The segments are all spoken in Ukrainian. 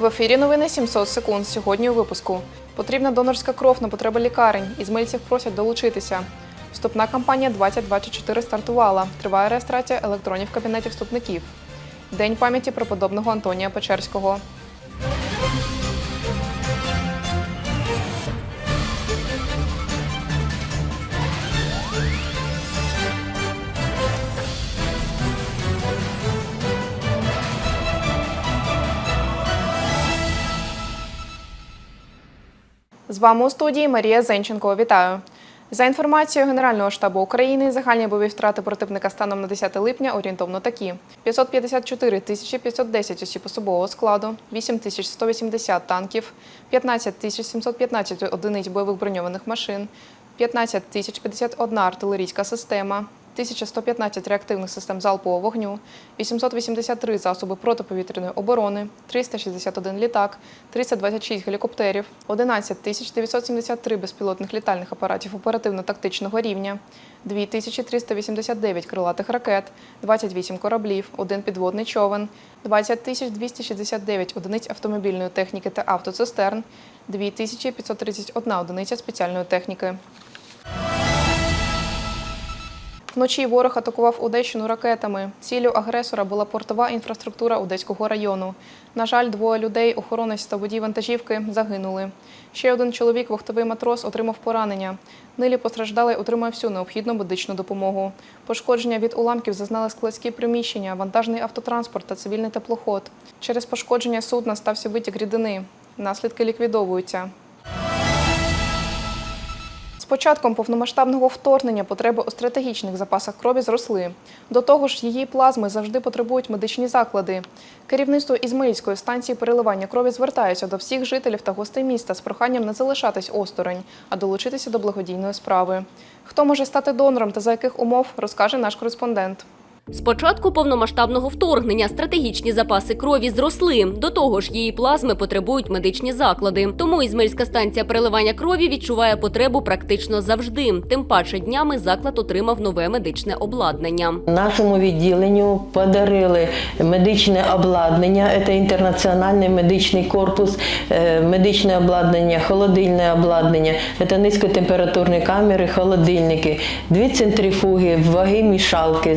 В ефірі новини 700 секунд. Сьогодні у випуску. Потрібна донорська кров на потреби лікарень. Ізмельців просять долучитися. Вступна кампанія 2024 стартувала. Триває реєстрація електронів в кабінеті вступників. День пам'яті преподобного Антонія Печерського. Вами у студії Марія Зенченко. Вітаю. За інформацією Генерального штабу України, загальні бойові втрати противника станом на 10 липня орієнтовно такі: 554 тисячі 510 осіб особового складу, 8 тисяч 180 танків, 15 тисяч 715 одиниць бойових броньованих машин, 15 тисяч 51 артилерійська система, 1115 реактивних систем залпового вогню, 883 засоби протиповітряної оборони, 361 літак, 326 гелікоптерів, 11 тисяч 973 безпілотних літальних апаратів оперативно-тактичного рівня, 2389 крилатих ракет, 28 кораблів, 1 підводний човен, 20 тисяч 269 одиниць автомобільної техніки та автоцистерн, 2531 одиниця спеціальної техніки. Вночі ворог атакував Одещину ракетами. Ціллю агресора була портова інфраструктура Одеського району. На жаль, двоє людей, охоронець та водій вантажівки, загинули. Ще один чоловік, вахтовий матрос, отримав поранення. Нилі постраждалий отримав всю необхідну медичну допомогу. Пошкодження від уламків зазнали складські приміщення, вантажний автотранспорт та цивільний теплоход. Через пошкодження судна стався витік рідини. Наслідки ліквідовуються. Початком повномасштабного вторгнення потреби у стратегічних запасах крові зросли. До того ж, її плазми завжди потребують медичні заклади. Керівництво Ізмаїльської станції переливання крові звертається до всіх жителів та гостей міста з проханням не залишатись осторонь, а долучитися до благодійної справи. Хто може стати донором та за яких умов, розкаже наш кореспондент. З початку повномасштабного вторгнення стратегічні запаси крові зросли. До того ж, її плазми потребують медичні заклади. Тому Ізмельська станція переливання крові відчуває потребу практично завжди. Тим паче днями заклад отримав нове медичне обладнання. Нашому відділенню подарили медичне обладнання, це інтернаціональний медичний корпус, е, медичне обладнання, холодильне обладнання, це низькотемпературні камери, холодильники, дві центрифуги, ваги мішалки,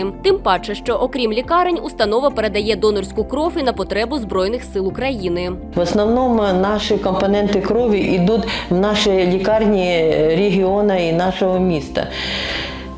Тим паче, що окрім лікарень, установа передає донорську кров і на потребу збройних сил України. В основному наші компоненти крові йдуть в наші лікарні регіону і нашого міста.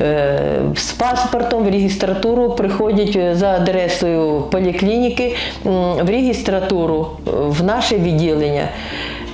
Е, З паспортом в регістратуру приходять е, за адресою поліклініки в регістратуру е, в наше відділення.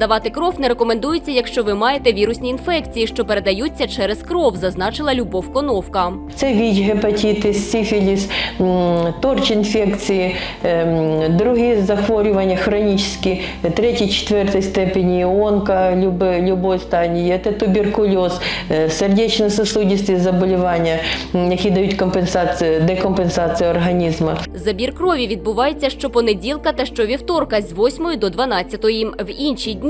здавати кров не рекомендується, якщо ви маєте вірусні інфекції, що передаються через кров, зазначила Любов Коновка. Це ВІЧ, гепатитис, сифіліс, м, торч-інфекції, ем, другі захворювання хронічні, третій, четвертій степені, онка, любої стані, це туберкульоз, е, сердечно-сосудисті заболівання, які дають компенсацію, декомпенсацію організму. Забір крові відбувається щопонеділка та щовівторка з 8 до 12. В інші дні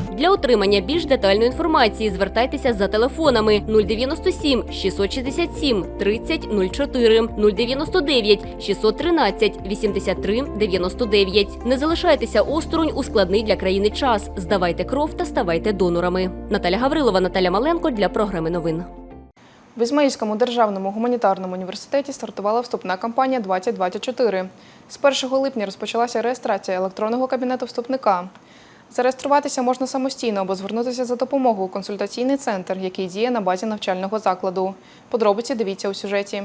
Для отримання більш детальної інформації звертайтеся за телефонами 097 667 30 04, 099 613 83 99. Не залишайтеся осторонь у складний для країни час. Здавайте кров та ставайте донорами. Наталя Гаврилова, Наталя Маленко для програми новин. В Ізмаїльському державному гуманітарному університеті стартувала вступна кампанія 2024. З 1 липня розпочалася реєстрація електронного кабінету вступника. Зареєструватися можна самостійно або звернутися за допомогою у консультаційний центр, який діє на базі навчального закладу. Подробиці дивіться у сюжеті.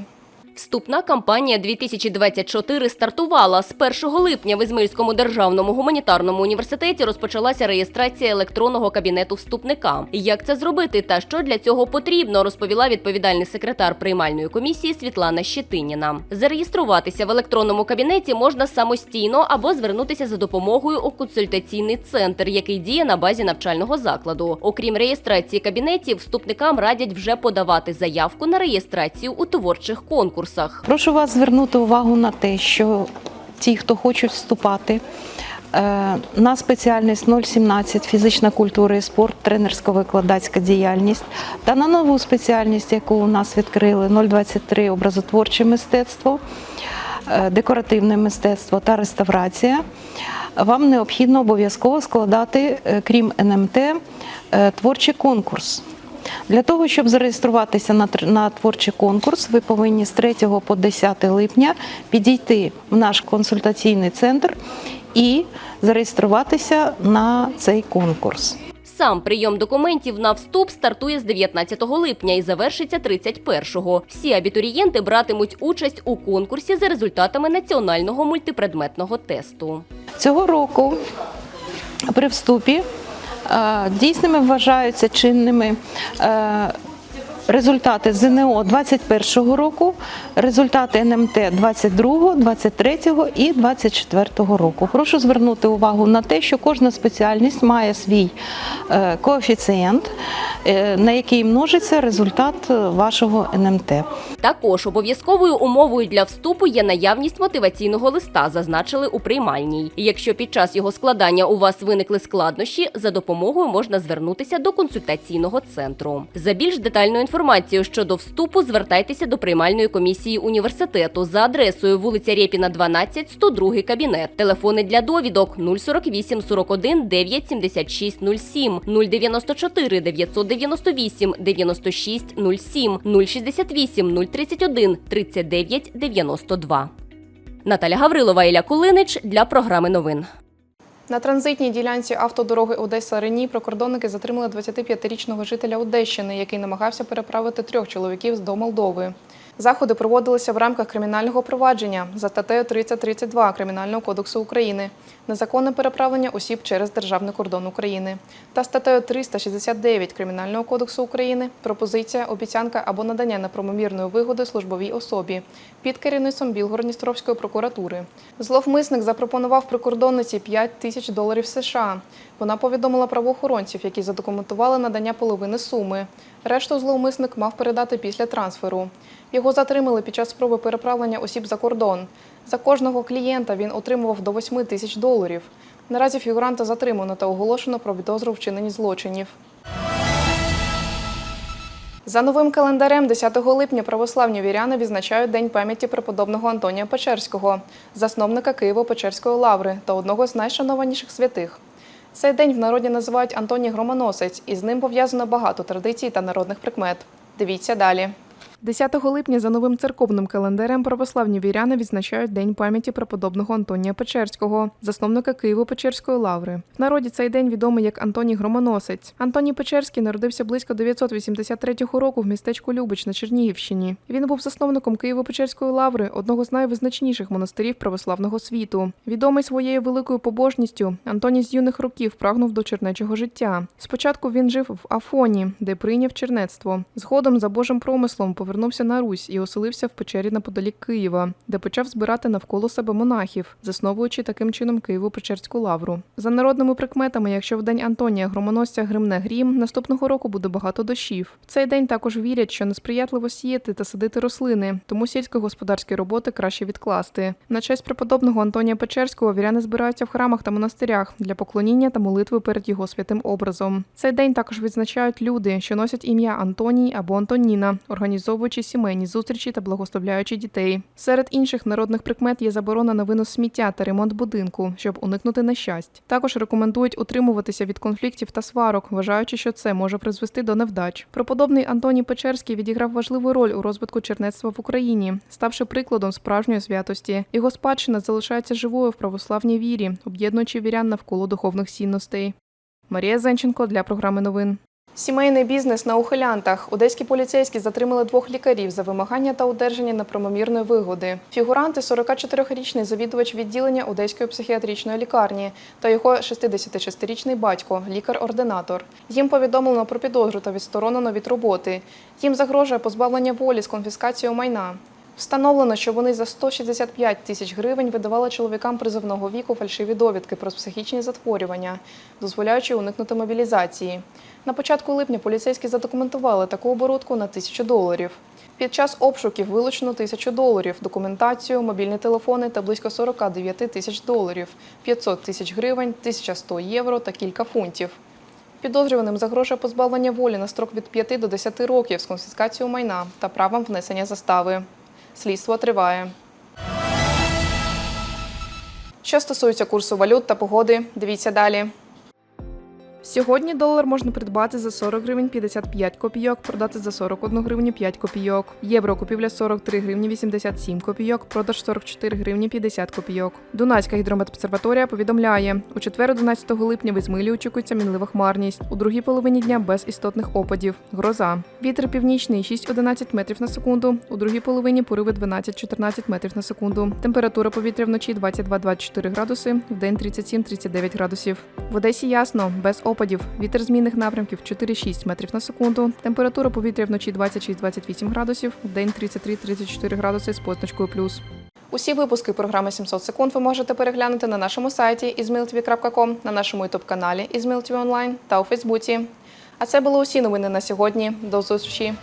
Вступна кампанія 2024 стартувала. З 1 липня в Ізмаїльському державному гуманітарному університеті розпочалася реєстрація електронного кабінету вступника. Як це зробити та що для цього потрібно, розповіла відповідальний секретар приймальної комісії Світлана Щетиніна. Зареєструватися в електронному кабінеті можна самостійно або звернутися за допомогою у консультаційний центр, який діє на базі навчального закладу. Окрім реєстрації кабінетів, вступникам радять вже подавати заявку на реєстрацію у творчих конкурсах. Прошу вас звернути увагу на те, що ті, хто хочуть вступати е, на спеціальність 017 фізична культура і спорт, тренерсько-викладацька діяльність та на нову спеціальність, яку у нас відкрили 023 образотворче мистецтво, е, декоративне мистецтво та реставрація. Вам необхідно обов'язково складати, е, крім НМТ, творчий конкурс. Для того, щоб зареєструватися на, на творчий конкурс, ви повинні з 3 по 10 липня підійти в наш консультаційний центр і зареєструватися на цей конкурс. Сам прийом документів на вступ стартує з 19 липня і завершиться 31-го. Всі абітурієнти братимуть участь у конкурсі за результатами національного мультипредметного тесту. Цього року при вступі дійсними вважаються чинними е, результати ЗНО 21 року, результати НМТ 22, 23 і 24 року. Прошу звернути увагу на те, що кожна спеціальність має свій е, коефіцієнт, е, на який множиться результат е, вашого НМТ. Також обов'язковою умовою для вступу є наявність мотиваційного листа, зазначили у приймальній. Якщо під час його складання у вас виникли складнощі, за допомогою можна звернутися до консультаційного центру. За більш детальною інформацією щодо вступу звертайтеся до приймальної комісії університету за адресою вулиця Рєпіна, 12, 102 кабінет. Телефони для довідок 048 41 976 07, 094 998 96 07, 068 031 39 92. Наталя Гаврилова, Ілля Кулинич для програми новин. На транзитній ділянці автодороги Одеса-Рені прикордонники затримали 25-річного жителя Одещини, який намагався переправити трьох чоловіків до Молдови. Заходи проводилися в рамках кримінального провадження за статтею 3032 Кримінального кодексу України незаконне переправлення осіб через державний кордон України та статтею 369 Кримінального кодексу України пропозиція, обіцянка або надання неправомірної вигоди службовій особі під керівництвом Білгородністровської прокуратури. Зловмисник запропонував прикордонниці 5 тисяч доларів США. Вона повідомила правоохоронців, які задокументували надання половини суми. Решту зловмисник мав передати після трансферу. Його затримали під час спроби переправлення осіб за кордон. За кожного клієнта він отримував до 8 тисяч доларів. Наразі фігуранта затримано та оголошено про підозру в вчиненні злочинів. За новим календарем 10 липня православні віряни відзначають День пам'яті преподобного Антонія Печерського, засновника Києво-Печерської лаври та одного з найшанованіших святих. Цей день в народі називають Антоній Громоносець, і з ним пов'язано багато традицій та народних прикмет. Дивіться далі. 10 липня за новим церковним календарем православні віряни відзначають День пам'яті преподобного Антонія Печерського, засновника Києво-Печерської лаври. В народі цей день відомий як Антоній Громоносець. Антоній Печерський народився близько 983 року в містечку Любич на Чернігівщині. Він був засновником Києво-Печерської лаври, одного з найвизначніших монастирів православного світу. Відомий своєю великою побожністю, Антоній з юних років прагнув до чернечого життя. Спочатку він жив в Афоні, де прийняв чернецтво. Згодом за Божим промислом повернувся на Русь і оселився в печері неподалік Києва, де почав збирати навколо себе монахів, засновуючи таким чином Києво-Печерську лавру. За народними прикметами, якщо в день Антонія громоносця гримне грім, наступного року буде багато дощів. В цей день також вірять, що несприятливо сіяти та садити рослини, тому сільськогосподарські роботи краще відкласти. На честь преподобного Антонія Печерського віряни збираються в храмах та монастирях для поклоніння та молитви перед його святим образом. Цей день також відзначають люди, що носять ім'я Антоній або Антоніна, організовуючи сімейні зустрічі та благословляючи дітей. Серед інших народних прикмет є заборона на винос сміття та ремонт будинку, щоб уникнути нещасть. Також рекомендують утримуватися від конфліктів та сварок, вважаючи, що це може призвести до невдач. Проподобний Антоній Печерський відіграв важливу роль у розвитку чернецтва в Україні, ставши прикладом справжньої святості. Його спадщина залишається живою в православній вірі, об'єднуючи вірян навколо духовних цінностей. Марія Зенченко для програми новин. Сімейний бізнес на ухилянтах. Одеські поліцейські затримали двох лікарів за вимагання та одержання неправомірної вигоди. Фігуранти 44-річний завідувач відділення Одеської психіатричної лікарні та його 66-річний батько, лікар-ординатор. Їм повідомлено про підозру та відсторонено від роботи. Їм загрожує позбавлення волі з конфіскацією майна. Встановлено, що вони за 165 тисяч гривень видавали чоловікам призовного віку фальшиві довідки про психічні захворювання, дозволяючи уникнути мобілізації. На початку липня поліцейські задокументували таку оборудку на тисячу доларів. Під час обшуків вилучено тисячу доларів, документацію, мобільні телефони та близько 49 тисяч доларів, 500 тисяч гривень, 1100 євро та кілька фунтів. Підозрюваним загрожує позбавлення волі на строк від 5 до 10 років з конфіскацією майна та правом внесення застави. Слідство триває. Що стосується курсу валют та погоди, дивіться далі. Сьогодні долар можна придбати за 40 гривень 55 копійок, продати за 41 гривню 5 копійок. Євро купівля 43 гривні 87 копійок, продаж 44 гривні 50 копійок. Дунайська гідрометобсерваторія повідомляє, у четвер 11 липня в Ізмилі очікується мінлива хмарність. У другій половині дня без істотних опадів. Гроза. Вітер північний 6-11 метрів на секунду. У другій половині пориви 12-14 метрів на секунду. Температура повітря вночі 22-24 градуси, в день 37-39 градусів. В Одесі ясно, без опадів. Вітер змінних напрямків 4-6 метрів на секунду. Температура повітря вночі 26-28 градусів, в день 33-34 градуси з позначкою плюс. Усі випуски програми 700 секунд ви можете переглянути на нашому сайті ізмилтві.ком, на нашому ютуб-каналі Izmailtv онлайн та у Фейсбуці. А це були усі новини на сьогодні. До зустрічі!